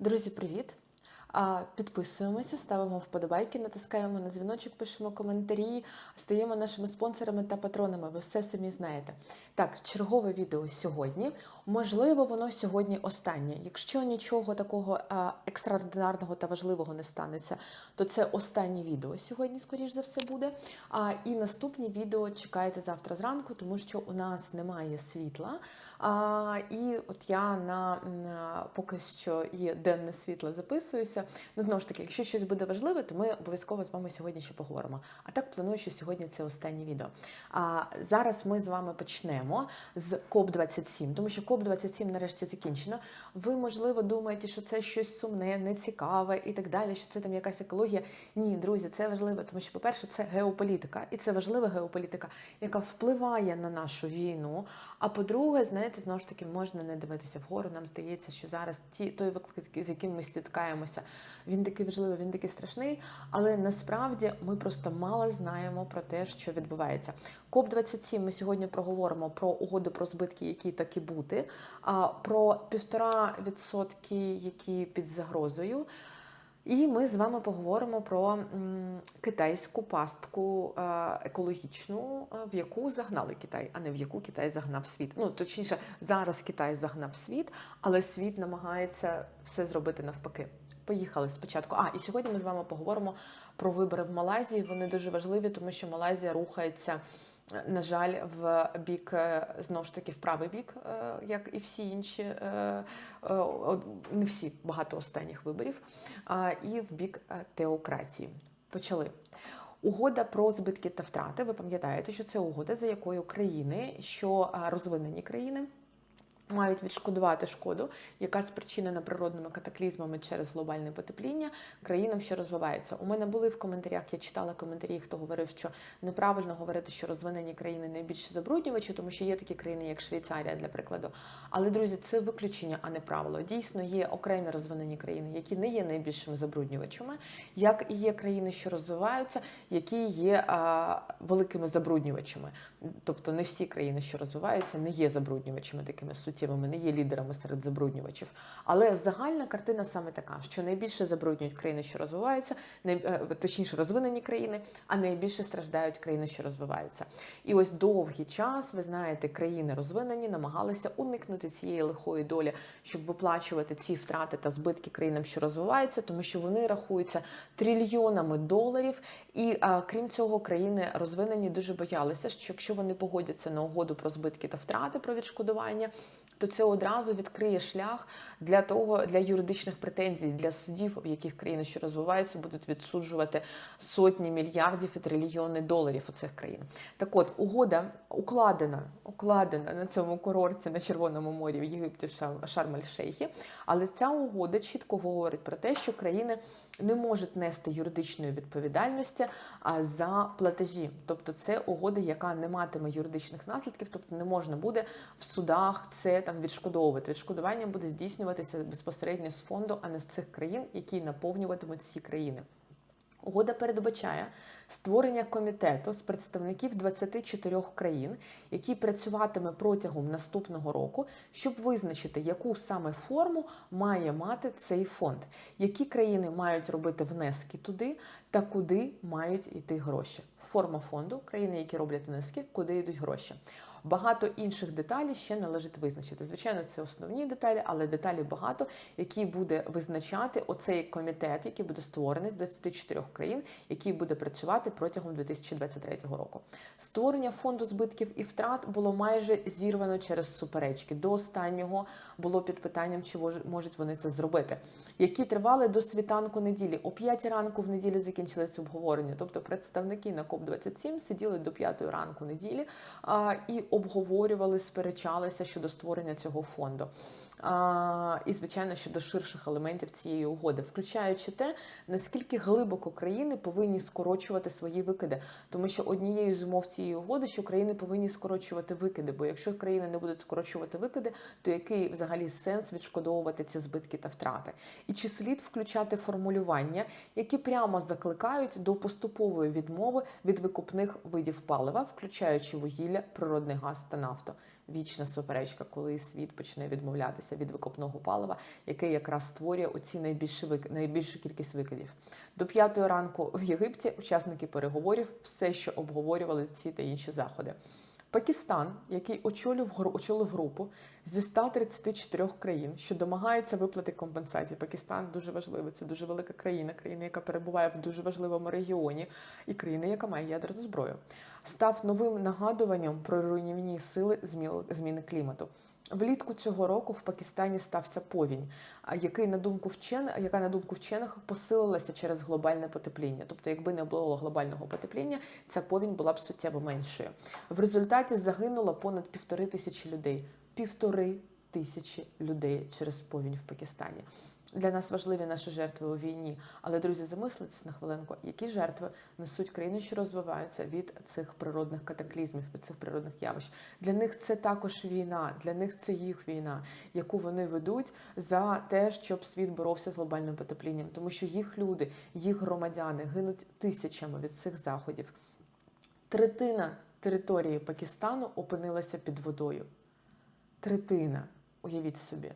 Друзі, привіт! Підписуємося, ставимо вподобайки, натискаємо на дзвіночок, пишемо коментарі, стаємо нашими спонсорами та патронами. Ви все самі знаєте. Так, чергове відео сьогодні. Можливо, воно сьогодні останнє. Якщо нічого такого екстраординарного та важливого не станеться, то це останнє відео сьогодні, скоріш за все, буде. А, і наступні відео чекайте завтра зранку, тому що у нас немає світла. А, і от я на поки що є денне світло записуюся. Ну, знову ж таки, якщо щось буде важливе, то ми обов'язково з вами сьогодні ще поговоримо. А так планую, що сьогодні це останнє відео. А зараз ми з вами почнемо з КОП 27 тому що КОП 27 нарешті закінчено. Ви, можливо, думаєте, що це щось сумне, нецікаве і так далі, що це там якась екологія. Ні, друзі, це важливо, тому що, по-перше, це геополітика, і це важлива геополітика, яка впливає на нашу війну. А по-друге, знаєте, знову ж таки можна не дивитися вгору. Нам здається, що зараз ті той виклик, з яким ми стикаємося, він такий важливий, він такий страшний. Але насправді ми просто мало знаємо про те, що відбувається. Коп 27 Ми сьогодні проговоримо про угоди про збитки, які такі бути, а про півтора відсотки, які під загрозою. І ми з вами поговоримо про китайську пастку екологічну, в яку загнали Китай, а не в яку Китай загнав світ. Ну точніше, зараз Китай загнав світ, але світ намагається все зробити навпаки. Поїхали спочатку. А і сьогодні ми з вами поговоримо про вибори в Малайзії. Вони дуже важливі, тому що Малайзія рухається. На жаль, в бік знову ж таки в правий бік, е, як і всі інші, е, е, не всі багато останніх виборів, і в бік теократії. Почали. Угода про збитки та втрати. Ви пам'ятаєте, що це угода, за якою країни, що розвинені країни. Мають відшкодувати шкоду, яка спричинена природними катаклізмами через глобальне потепління країнам, що розвиваються. У мене були в коментарях. Я читала коментарі, хто говорив, що неправильно говорити, що розвинені країни найбільше забруднювачі, тому що є такі країни, як Швейцарія, для прикладу. Але друзі, це виключення, а не правило. Дійсно, є окремі розвинені країни, які не є найбільшими забруднювачами, як і є країни, що розвиваються, які є а, великими забруднювачами. Тобто не всі країни, що розвиваються, не є забруднювачами такими суттєвими суттєвими, не є лідерами серед забруднювачів. Але загальна картина саме така, що найбільше забруднюють країни, що розвиваються, най... точніше розвинені країни, а найбільше страждають країни, що розвиваються. І ось довгий час, ви знаєте, країни розвинені намагалися уникнути цієї лихої долі, щоб виплачувати ці втрати та збитки країнам, що розвиваються, тому що вони рахуються трильйонами доларів. І а, крім цього, країни розвинені дуже боялися, що якщо вони погодяться на угоду про збитки та втрати про відшкодування то це одразу відкриє шлях для того, для юридичних претензій для судів, в яких країни, що розвиваються, будуть відсуджувати сотні мільярдів і трильйони доларів у цих країн. Так от угода укладена, укладена на цьому курорті на Червоному морі в Єгипті в Шарм-Ель-Шейхі, але ця угода чітко говорить про те, що країни не можуть нести юридичної відповідальності за платежі. Тобто це угода, яка не матиме юридичних наслідків, тобто не можна буде в судах це там відшкодовувати. Відшкодування буде здійснюватися безпосередньо з фонду, а не з цих країн, які наповнюватимуть ці країни. Угода передбачає створення комітету з представників 24 країн, який працюватиме протягом наступного року, щоб визначити, яку саме форму має мати цей фонд, які країни мають зробити внески туди та куди мають йти гроші. Форма фонду країни, які роблять внески, куди йдуть гроші. Багато інших деталей ще належить визначити. Звичайно, це основні деталі, але деталі багато, які буде визначати оцей комітет, який буде створений з 24 країн, який буде працювати протягом 2023 року. Створення фонду збитків і втрат було майже зірвано через суперечки. До останнього було під питанням, чи можуть вони це зробити, які тривали до світанку неділі. О 5 ранку в неділі закінчилися обговорення. Тобто представники на КОП 27 сиділи до 5 ранку неділі і обговорювали, сперечалися щодо створення цього фонду. І, звичайно, щодо ширших елементів цієї угоди, включаючи те, наскільки глибоко країни повинні скорочувати свої викиди, тому що однією з умов цієї угоди, що країни повинні скорочувати викиди. Бо якщо країни не будуть скорочувати викиди, то який взагалі сенс відшкодовувати ці збитки та втрати? І чи слід включати формулювання, які прямо закликають до поступової відмови від викупних видів палива, включаючи вугілля, природний газ та нафту? вічна суперечка, коли світ почне відмовлятися від викопного палива, яке якраз створює оці найбільші вик... найбільшу кількість викидів. До п'ятої ранку в Єгипті учасники переговорів все, що обговорювали ці та інші заходи. Пакистан, який очолив очолив групу зі 134 країн, що домагаються виплати компенсації. Пакистан дуже важливий. Це дуже велика країна, країна, яка перебуває в дуже важливому регіоні, і країна, яка має ядерну зброю, став новим нагадуванням про руйнівні сили зміни клімату. Влітку цього року в Пакистані стався повінь, який на думку вчених, яка на думку вчених посилилася через глобальне потепління. Тобто, якби не було глобального потепління, ця повінь була б суттєво меншою. В результаті загинуло понад півтори тисячі людей. Півтори тисячі людей через повінь в Пакистані. Для нас важливі наші жертви у війні. Але, друзі, замислитесь на хвилинку, які жертви несуть країни, що розвиваються від цих природних катаклізмів, від цих природних явищ. Для них це також війна, для них це їх війна, яку вони ведуть за те, щоб світ боровся з глобальним потеплінням, тому що їх люди, їх громадяни гинуть тисячами від цих заходів. Третина території Пакистану опинилася під водою. Третина, уявіть собі.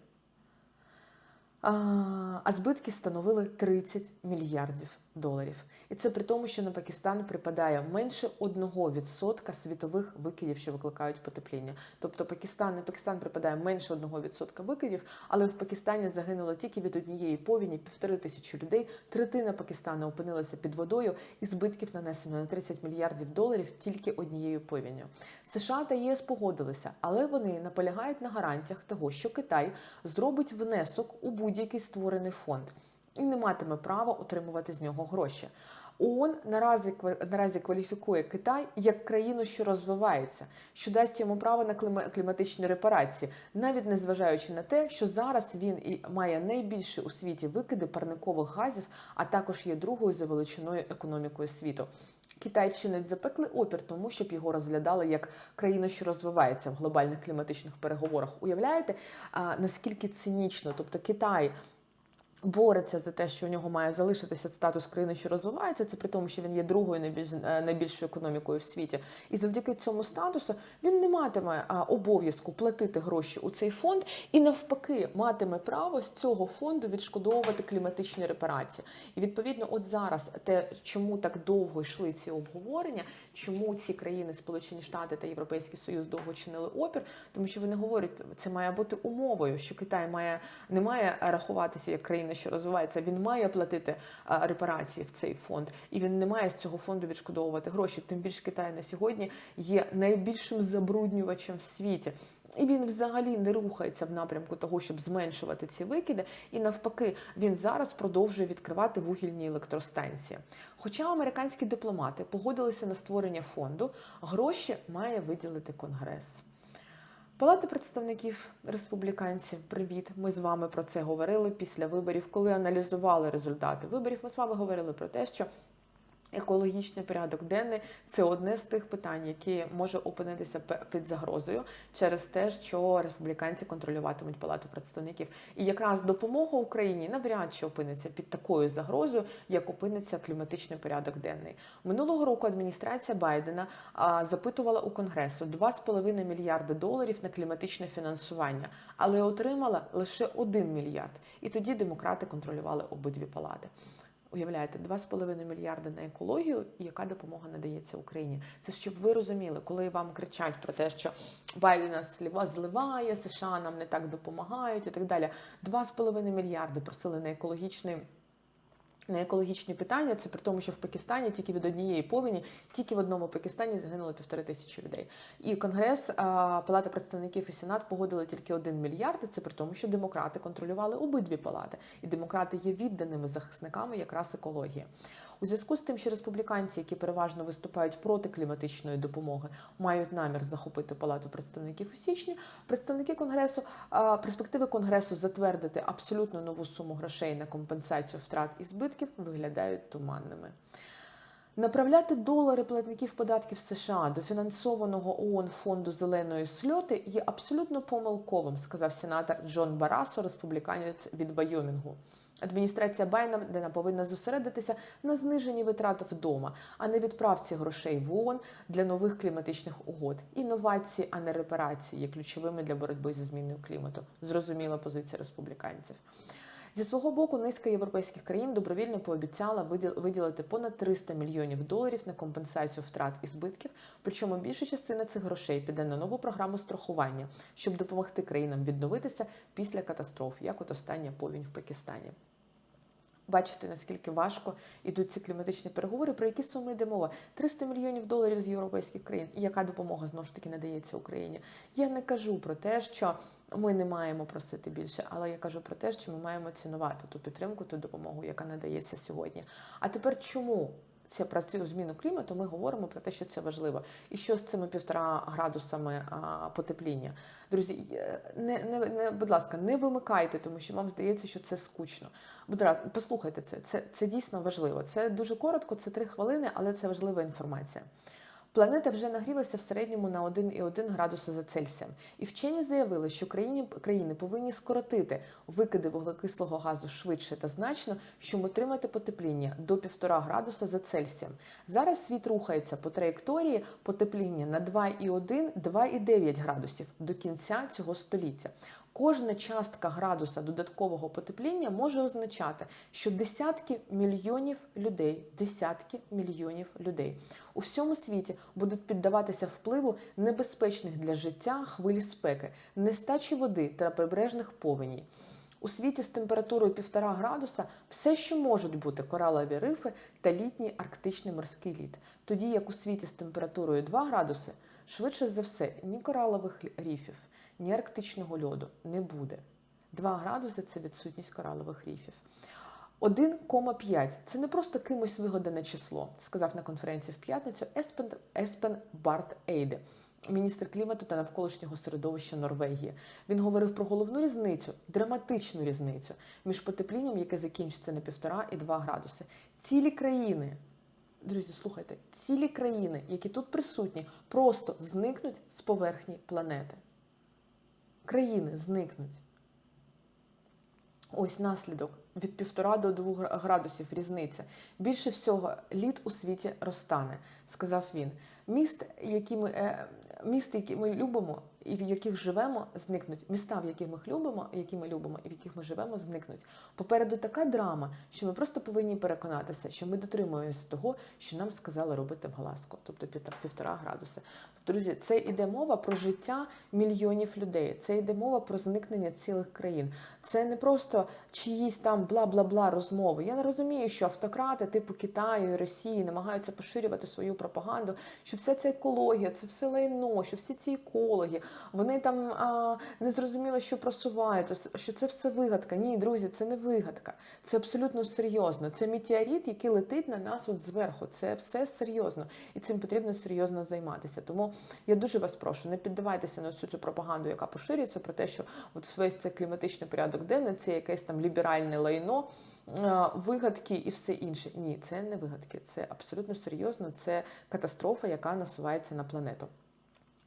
А, збитки становили 30 мільярдів доларів. І це при тому, що на Пакистан припадає менше 1% світових викидів, що викликають потепління. Тобто Пакистан, на Пакистан припадає менше 1% викидів, але в Пакистані загинуло тільки від однієї повіні півтори тисячі людей. Третина Пакистану опинилася під водою, і збитків нанесено на 30 мільярдів доларів тільки однією повінню. США та ЄС погодилися, але вони наполягають на гарантіях того, що Китай зробить внесок у будь-який створений фонд і не матиме права отримувати з нього гроші. ООН наразі наразі кваліфікує Китай як країну, що розвивається, що дасть йому право на кліма- кліматичні репарації, навіть незважаючи на те, що зараз він і має найбільші у світі викиди парникових газів, а також є другою за величиною економікою світу. Китай чинить запеклий опір тому, щоб його розглядали як країну, що розвивається в глобальних кліматичних переговорах. Уявляєте, наскільки цинічно? Тобто Китай бореться за те, що у нього має залишитися статус країни, що розвивається, це при тому, що він є другою найбільш, е, найбільшою економікою в світі. І завдяки цьому статусу він не матиме обов'язку платити гроші у цей фонд і навпаки матиме право з цього фонду відшкодовувати кліматичні репарації. І відповідно, от зараз те, чому так довго йшли ці обговорення, чому ці країни, Сполучені Штати та Європейський Союз довго чинили опір, тому що вони говорять, це має бути умовою, що Китай має не має рахуватися як країна, що розвивається, він має платити репарації в цей фонд, і він не має з цього фонду відшкодовувати гроші. Тим більше Китай на сьогодні є найбільшим забруднювачем в світі. І він взагалі не рухається в напрямку того, щоб зменшувати ці викиди. І навпаки, він зараз продовжує відкривати вугільні електростанції. Хоча американські дипломати погодилися на створення фонду, гроші має виділити Конгрес. Палата представників республіканців, привіт. Ми з вами про це говорили після виборів, коли аналізували результати виборів. Ми з вами говорили про те, що екологічний порядок денний це одне з тих питань, які може опинитися під загрозою через те, що республіканці контролюватимуть палату представників. І якраз допомога Україні навряд чи опиниться під такою загрозою, як опиниться кліматичний порядок денний. Минулого року адміністрація Байдена запитувала у Конгресу 2,5 мільярди доларів на кліматичне фінансування, але отримала лише 1 мільярд. І тоді демократи контролювали обидві палати. Уявляєте, 2,5 мільярди на екологію, і яка допомога надається Україні? Це щоб ви розуміли, коли вам кричать про те, що Байден нас сліва зливає, США нам не так допомагають і так далі. 2,5 мільярди просили на екологічний. На екологічні питання це при тому, що в Пакистані тільки від однієї повені, тільки в одному Пакистані загинуло півтори тисячі людей. І Конгрес, Палата представників і Сенат погодили тільки один мільярд. Це при тому, що демократи контролювали обидві палати, і демократи є відданими захисниками якраз екології. У зв'язку з тим, що республіканці, які переважно виступають проти кліматичної допомоги, мають намір захопити палату представників у січні. Представники конгресу перспективи конгресу затвердити абсолютно нову суму грошей на компенсацію втрат і збитків виглядають туманними. Направляти долари платників податків США до фінансованого ООН фонду зеленої сльоти є абсолютно помилковим, сказав сенатор Джон Барасо, республіканець від Вайомінгу. Адміністрація Байдена повинна зосередитися на зниженні витрат вдома, а не відправці грошей в ООН для нових кліматичних угод. Інновації, а не репарації є ключовими для боротьби зі зміною клімату. Зрозуміла позиція республіканців. Зі свого боку, низка європейських країн добровільно пообіцяла виділ- виділити понад 300 мільйонів доларів на компенсацію втрат і збитків. Причому більша частина цих грошей піде на нову програму страхування, щоб допомогти країнам відновитися після катастроф, як от остання повінь в Пакистані. Бачите, наскільки важко ідуть ці кліматичні переговори, про які суми йде мова? 300 мільйонів доларів з європейських країн. І яка допомога знову ж таки надається Україні? Я не кажу про те, що ми не маємо просити більше, але я кажу про те, що ми маємо цінувати ту підтримку, ту допомогу, яка надається сьогодні. А тепер чому? Це працює цю зміну клімату ми говоримо про те, що це важливо, і що з цими півтора градусами потепління. Друзі, не, не, не, будь ласка, не вимикайте, тому що вам здається, що це скучно. Будь ласка, послухайте це. це. Це дійсно важливо. Це дуже коротко, це три хвилини, але це важлива інформація. Планета вже нагрілася в середньому на 1,1 градуса за Цельсієм. І вчені заявили, що країни, країни повинні скоротити викиди вуглекислого газу швидше та значно, щоб отримати потепління до 1,5 градуса за Цельсієм. Зараз світ рухається по траєкторії потепління на 2,1-2,9 градусів до кінця цього століття. Кожна частка градуса додаткового потепління може означати, що десятки мільйонів людей, десятки мільйонів людей у всьому світі будуть піддаватися впливу небезпечних для життя хвиль спеки, нестачі води та прибережних повеней. У світі з температурою 1,5 градуса все, що можуть бути коралові рифи та літній арктичний морський лід. Тоді як у світі з температурою 2 градуси, швидше за все, ні коралових рифів, ні арктичного льоду не буде. 2 градуси це відсутність коралових рифів. 1,5 це не просто кимось вигадане число, сказав на конференції в п'ятницю Еспен, Еспен Барт Ейде, міністр клімату та навколишнього середовища Норвегії. Він говорив про головну різницю, драматичну різницю між потеплінням, яке закінчиться на 1,5 і 2 градуси. Цілі країни. Друзі, слухайте, цілі країни, які тут присутні, просто зникнуть з поверхні планети. Країни зникнуть. Ось наслідок від 1,5 до 2 градусів різниця. Більше всього лід у світі розтане, сказав він. Міст, які ми, е, міст, які ми любимо і в яких живемо, зникнуть. Міста, в яких ми любимо, які ми любимо і в яких ми живемо, зникнуть. Попереду така драма, що ми просто повинні переконатися, що ми дотримуємося того, що нам сказали робити в Галаску, тобто півтора градуса. Тобто, друзі, це йде мова про життя мільйонів людей. Це йде мова про зникнення цілих країн. Це не просто чиїсь там бла-бла-бла розмови. Я не розумію, що автократи типу Китаю і Росії намагаються поширювати свою пропаганду, що вся ця екологія, це все лайно, що всі ці екологи, вони там а, не зрозуміло, що просувають, що це все вигадка. Ні, друзі, це не вигадка. Це абсолютно серйозно. Це метеорит, який летить на нас от зверху. Це все серйозно, і цим потрібно серйозно займатися. Тому я дуже вас прошу, не піддавайтеся на всю цю пропаганду, яка поширюється про те, що от весь цей кліматичний порядок денний це якесь там ліберальне лайно. Вигадки і все інше. Ні, це не вигадки, це абсолютно серйозно. Це катастрофа, яка насувається на планету.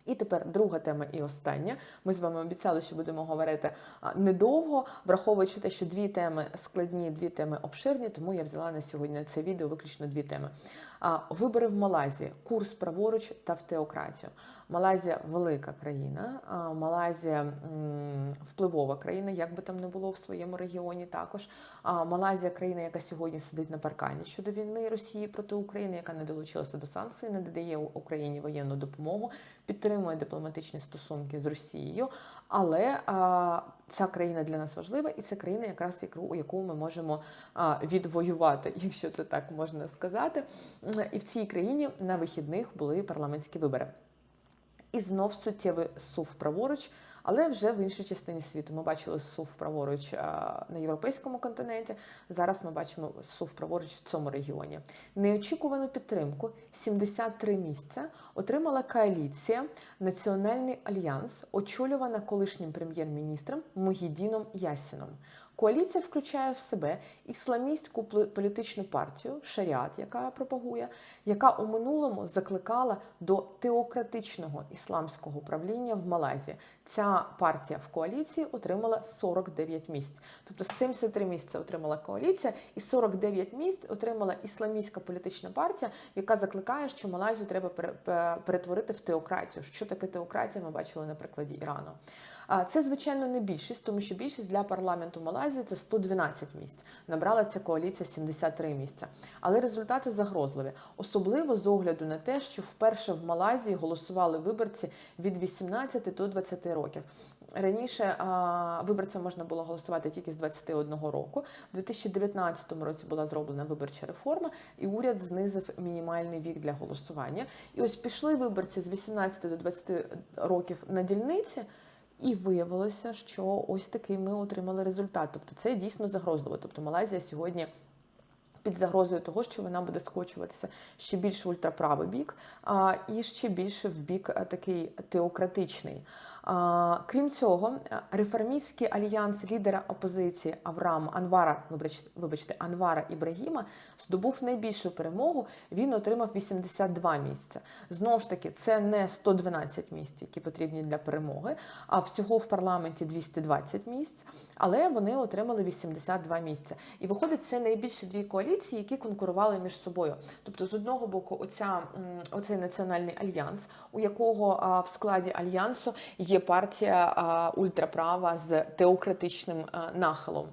І тепер друга тема і остання. Ми з вами обіцяли, що будемо говорити недовго, враховуючи те, що дві теми складні, дві теми обширні, тому я взяла на сьогодні це відео виключно дві теми. Вибори в Малайзії, курс праворуч та в теократію. Малайзія велика країна, Малайзія впливова країна, як би там не було в своєму регіоні. Також Малайзія країна, яка сьогодні сидить на паркані щодо війни Росії проти України, яка не долучилася до санкцій, не додає Україні воєнну допомогу, підтримує дипломатичні стосунки з Росією. Але ця країна для нас важлива, і це країна, якраз яку ми можемо відвоювати, якщо це так можна сказати. І в цій країні на вихідних були парламентські вибори. І знов суттєвий сув праворуч, але вже в іншій частині світу. Ми бачили сув праворуч на європейському континенті. Зараз ми бачимо сув праворуч в цьому регіоні. Неочікувану підтримку 73 місця отримала коаліція Національний альянс, очолювана колишнім прем'єр-міністром Мугідіном Ясіном. Коаліція включає в себе ісламістську політичну партію Шаріат, яка пропагує, яка у минулому закликала до теократичного ісламського правління в Малайзії. Ця партія в коаліції отримала 49 місць. Тобто 73 місця отримала коаліція, і 49 місць отримала ісламістська політична партія, яка закликає, що Малайзію треба пере- перетворити в теократію. Що таке теократія? Ми бачили на прикладі Ірану. Це, звичайно, не більшість, тому що більшість для парламенту Малайзії це 112 місць. Набрала ця коаліція 73 місця. Але результати загрозливі, особливо з огляду на те, що вперше в Малайзії голосували виборці від 18 до 20 років. Раніше виборцям можна було голосувати тільки з 21 року. У 2019 році була зроблена виборча реформа, і уряд знизив мінімальний вік для голосування. І ось пішли виборці з 18 до 20 років на дільниці. І виявилося, що ось такий ми отримали результат. Тобто це дійсно загрозливо. Тобто Малайзія сьогодні під загрозою того, що вона буде скочуватися ще більш в ультраправий бік, а, і ще більше в бік такий теократичний. Крім цього, реформістський альянс лідера опозиції Авраам Анвара, вибачте, Анвара Ібрагіма здобув найбільшу перемогу. Він отримав 82 місця. Знову ж таки, це не 112 місць, які потрібні для перемоги, а всього в парламенті 220 місць, але вони отримали 82 місця. І виходить, це найбільші дві коаліції, які конкурували між собою. Тобто, з одного боку, оця, оцей національний альянс, у якого в складі альянсу є партія ультраправа з теократичним нахилом.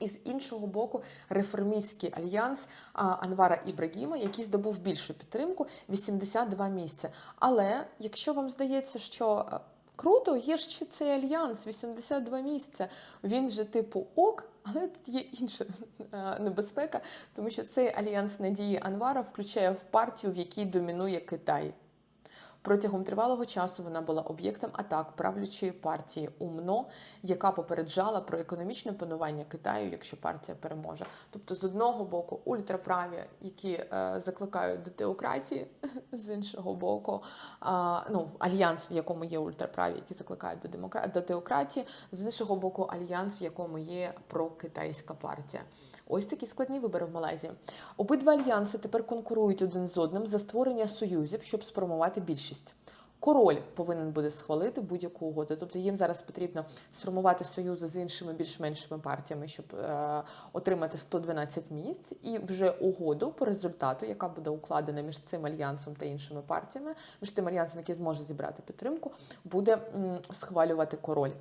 І з іншого боку, реформістський альянс Анвара Ібрагіма, який здобув більшу підтримку 82 місця. Але якщо вам здається, що круто, є ще цей альянс, 82 місця, він же типу ок. Але тут є інша небезпека, тому що цей альянс надії Анвара включає в партію, в якій домінує Китай. Протягом тривалого часу вона була об'єктом атак правлячої партії УМНО, яка попереджала про економічне панування Китаю, якщо партія переможе. Тобто, з одного боку, ультраправі, які е, закликають до теократії, з іншого боку, а, ну альянс, в якому є ультраправі, які закликають до демокра... до теократії, з іншого боку, альянс, в якому є прокитайська партія. Ось такі складні вибори в Малайзії. Обидва альянси тепер конкурують один з одним за створення союзів, щоб сформувати більшість. Король повинен буде схвалити будь-яку угоду. Тобто їм зараз потрібно сформувати союзи з іншими більш-меншими партіями, щоб е, отримати 112 місць, і вже угоду по результату, яка буде укладена між цим альянсом та іншими партіями, між тим альянсом, який зможе зібрати підтримку, буде м, схвалювати король.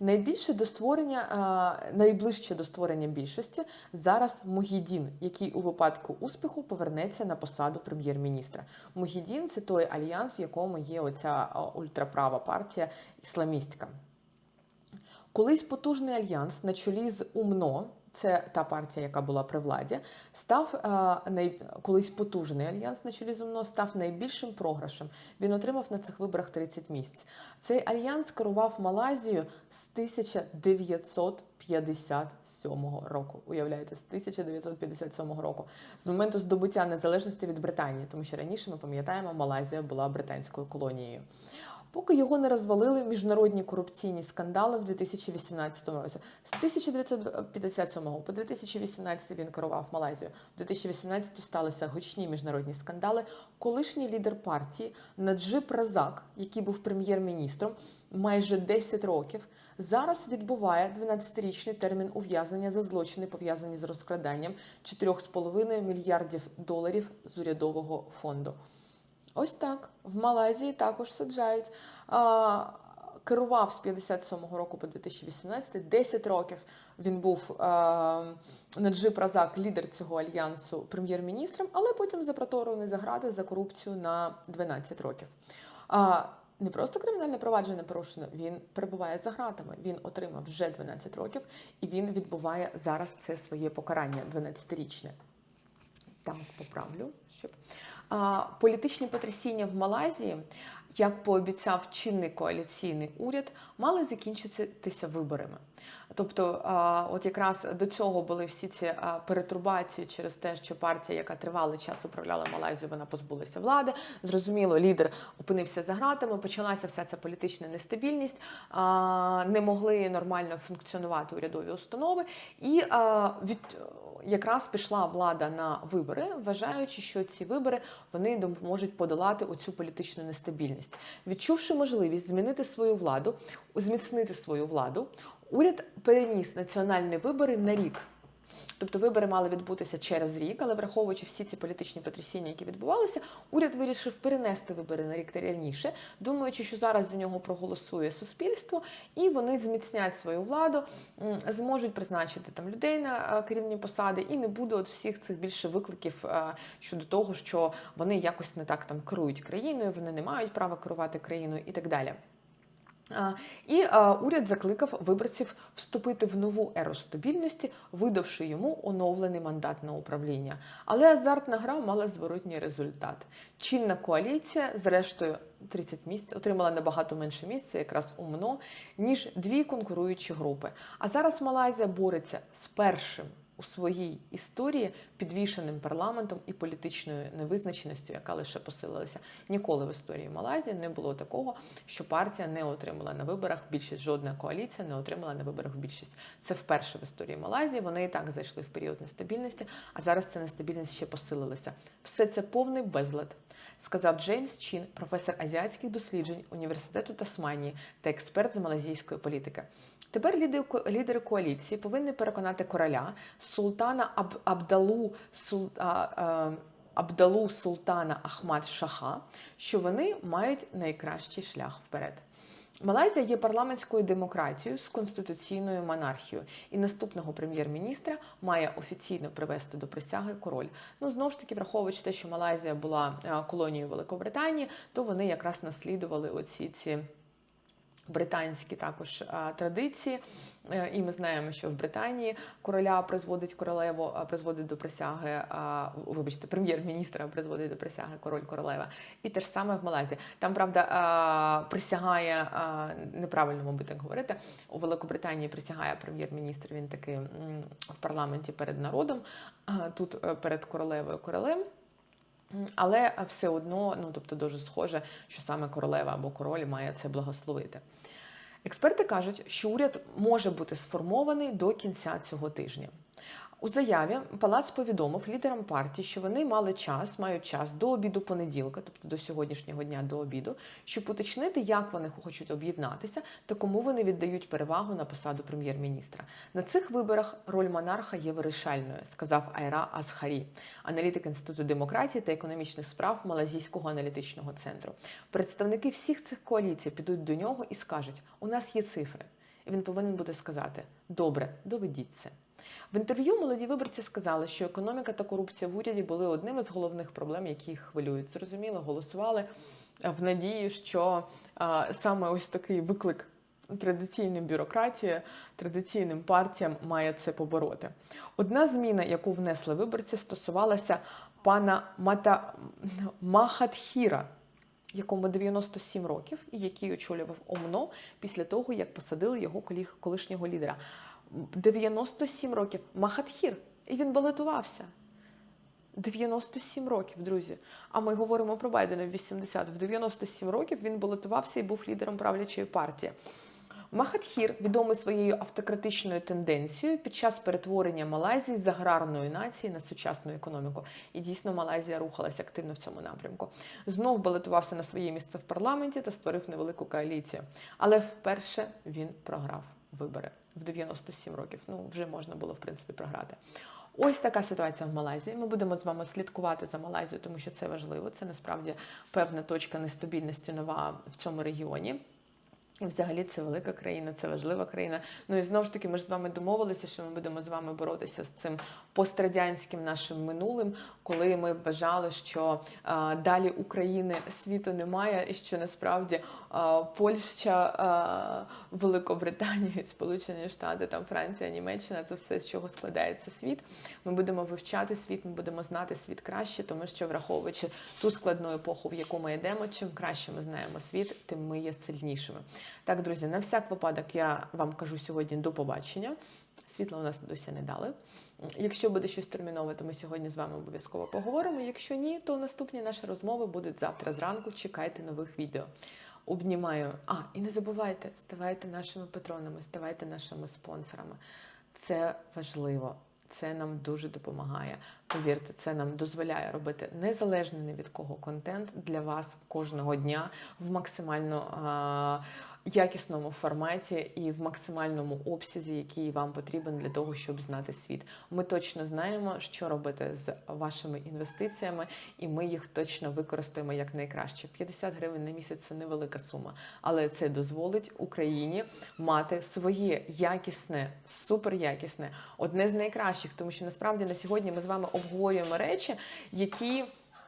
Найбільше до створення, е, найближче до створення більшості зараз Мугідін, який у випадку успіху повернеться на посаду прем'єр-міністра. Мугідін це той альянс, в якому є оця а, ультраправа партія ісламістська. Колись потужний альянс на чолі з УМНО, це та партія, яка була при владі, став е, най... колись потужний альянс на чолі з УМНО став найбільшим програшем. Він отримав на цих виборах 30 місць. Цей альянс керував Малайзією з 1957 року. Уявляєте, з 1957 року, з моменту здобуття незалежності від Британії, тому що раніше ми пам'ятаємо, Малайзія була британською колонією. Поки його не розвалили міжнародні корупційні скандали в 2018 році. З 1957 по 2018 він керував Малайзією. В 2018 сталися гучні міжнародні скандали. Колишній лідер партії Наджиб Разак, який був прем'єр-міністром майже 10 років, зараз відбуває 12-річний термін ув'язнення за злочини, пов'язані з розкраданням 4,5 мільярдів доларів з урядового фонду. Ось так. В Малайзії також саджають. А, керував з 57-го року по 2018, 10 років він був а, Наджиб Разак, лідер цього альянсу, прем'єр-міністром, але потім запроторований за грати за корупцію на 12 років. А, не просто кримінальне провадження порушено, він перебуває за гратами. Він отримав вже 12 років, і він відбуває зараз це своє покарання 12-річне. Так, поправлю, щоб політичні потрясіння в Малайзії, як пообіцяв чинний коаліційний уряд, мали закінчитися виборами. Тобто, от якраз до цього були всі ці перетурбації через те, що партія, яка тривалий час управляла Малайзією, вона позбулася влади. Зрозуміло, лідер опинився за гратами. Почалася вся ця політична нестабільність, не могли нормально функціонувати урядові установи, і від якраз пішла влада на вибори, вважаючи, що ці вибори вони допоможуть подолати оцю політичну нестабільність, відчувши можливість змінити свою владу, зміцнити свою владу. Уряд переніс національні вибори на рік. Тобто вибори мали відбутися через рік, але враховуючи всі ці політичні потрясіння, які відбувалися, уряд вирішив перенести вибори на рік раніше, думаючи, що зараз за нього проголосує суспільство, і вони зміцнять свою владу, зможуть призначити там людей на е, керівні посади, і не буде от всіх цих більше викликів е, щодо того, що вони якось не так там керують країною, вони не мають права керувати країною і так далі. І уряд закликав виборців вступити в нову еру стабільності, видавши йому оновлений мандат на управління. Але азартна гра мала зворотній результат. Чинна коаліція, зрештою, 30 місць, отримала набагато менше місця, якраз умно, ніж дві конкуруючі групи. А зараз Малайзія бореться з першим у своїй історії підвішеним парламентом і політичною невизначеністю, яка лише посилилася. Ніколи в історії Малайзії не було такого, що партія не отримала на виборах більшість, жодна коаліція не отримала на виборах більшість. Це вперше в історії Малайзії. Вони і так зайшли в період нестабільності, а зараз ця нестабільність ще посилилася. Все це повний безлад. Сказав Джеймс Чін, професор азіатських досліджень університету Тасманії та експерт з малазійської політики. Тепер лідери- коаліції повинні переконати короля султана Аб- Абдалу Сул, Абдалу Султана Ахмад Шаха, що вони мають найкращий шлях вперед. Малайзія є парламентською демократією з конституційною монархією, і наступного прем'єр-міністра має офіційно привести до присяги король. Ну знову ж таки, враховуючи те, що Малайзія була е, колонією Великобританії, то вони якраз наслідували оці ці британські також традиції. Е, І ми знаємо, що в Британії короля призводить королеву, призводить до присяги, вибачте, прем'єр-міністра призводить до присяги король королева. І те ж саме в Малайзії. Там, правда, присягає неправильно, мабуть, так говорити. У Великобританії присягає прем'єр-міністр. Він таки в парламенті перед народом, тут е, перед королевою королем. Але все одно, ну тобто дуже схоже, що саме королева або король має це благословити. Експерти кажуть, що уряд може бути сформований до кінця цього тижня. У заяві палац повідомив лідерам партії, що вони мали час, мають час до обіду понеділка, тобто до сьогоднішнього дня до обіду, щоб уточнити, як вони хочуть об'єднатися та кому вони віддають перевагу на посаду прем'єр-міністра. На цих виборах роль монарха є вирішальною, сказав Айра Азхарі, аналітик інституту демократії та економічних справ Малазійського аналітичного центру. Представники всіх цих коаліцій підуть до нього і скажуть: у нас є цифри. І він повинен буде сказати: добре, доведіть це. В інтерв'ю молоді виборці сказали, що економіка та корупція в уряді були одним із головних проблем, які їх хвилюють. Зрозуміло, голосували е, в надії, що а, саме ось такий виклик традиційної бюрократії, традиційним партіям має це побороти. Одна зміна, яку внесли виборці, стосувалася пана Мата Махатхіра, якому 97 років, і який очолював ОМНО після того, як посадили його колишнього лідера. 97 років Махатхір, і він балотувався. 97 років, друзі. А ми говоримо про Байдена в 80. В 97 років він балотувався і був лідером правлячої партії. Махатхір відомий своєю автократичною тенденцією під час перетворення Малайзії з аграрної нації на сучасну економіку. І дійсно Малайзія рухалася активно в цьому напрямку. Знов балотувався на своє місце в парламенті та створив невелику коаліцію. Але вперше він програв вибори в 97 років. Ну вже можна було в принципі програти. Ось така ситуація в Малайзії. Ми будемо з вами слідкувати за Малайзією, тому що це важливо. Це насправді певна точка нестабільності нова в цьому регіоні. Взагалі це велика країна, це важлива країна. Ну і знову ж таки, ми ж з вами домовилися, що ми будемо з вами боротися з цим пострадянським нашим минулим, коли ми вважали, що а, далі України світу немає, і що насправді а, Польща, а, Великобританія, Сполучені Штати, там Франція, Німеччина це все з чого складається світ. Ми будемо вивчати світ, ми будемо знати світ краще, тому що враховуючи ту складну епоху, в яку ми йдемо, чим краще ми знаємо світ, тим ми є сильнішими. Так, друзі, на всяк випадок я вам кажу сьогодні до побачення. Світла у нас досі не дали. Якщо буде щось термінове, то ми сьогодні з вами обов'язково поговоримо. Якщо ні, то наступні наші розмови будуть завтра зранку. Чекайте нових відео. Обнімаю. А, і не забувайте, ставайте нашими патронами, ставайте нашими спонсорами. Це важливо. Це нам дуже допомагає. Повірте, це нам дозволяє робити незалежний ні від кого контент для вас кожного дня в максимально а, якісному форматі і в максимальному обсязі, який вам потрібен для того, щоб знати світ. Ми точно знаємо, що робити з вашими інвестиціями, і ми їх точно використаємо як найкраще. 50 гривень на місяць це невелика сума, але це дозволить Україні мати своє якісне, суперякісне, одне з найкращих, тому що насправді на сьогодні ми з вами обговорюємо речі, які.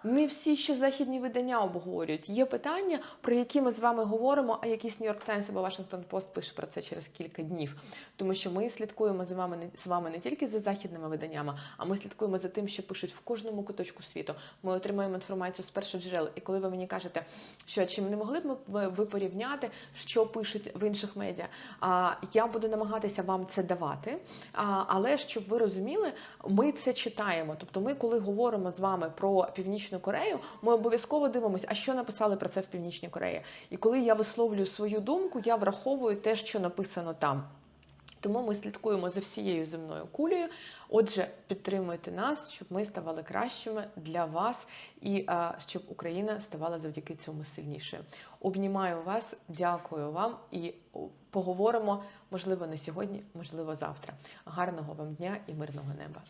Не всі ще західні видання обговорюють. Є питання, про які ми з вами говоримо, а якийсь Нью-Йорк Таймс або Вашингтон Пост пише про це через кілька днів. Тому що ми слідкуємо з вами не з вами не тільки за західними виданнями, а ми слідкуємо за тим, що пишуть в кожному куточку світу. Ми отримуємо інформацію з перших джерел. І коли ви мені кажете, що чи не могли б ми ви порівняти, що пишуть в інших медіа, а я буду намагатися вам це давати. А, але щоб ви розуміли, ми це читаємо. Тобто, ми, коли говоримо з вами про північну Корею, ми обов'язково дивимося, а що написали про це в Північній Кореї. І коли я висловлюю свою думку, я враховую те, що написано там. Тому ми слідкуємо за всією земною кулею. Отже, підтримуйте нас, щоб ми ставали кращими для вас і а, щоб Україна ставала завдяки цьому сильнішою. Обнімаю вас, дякую вам і поговоримо, можливо, не сьогодні, можливо, завтра. Гарного вам дня і мирного неба.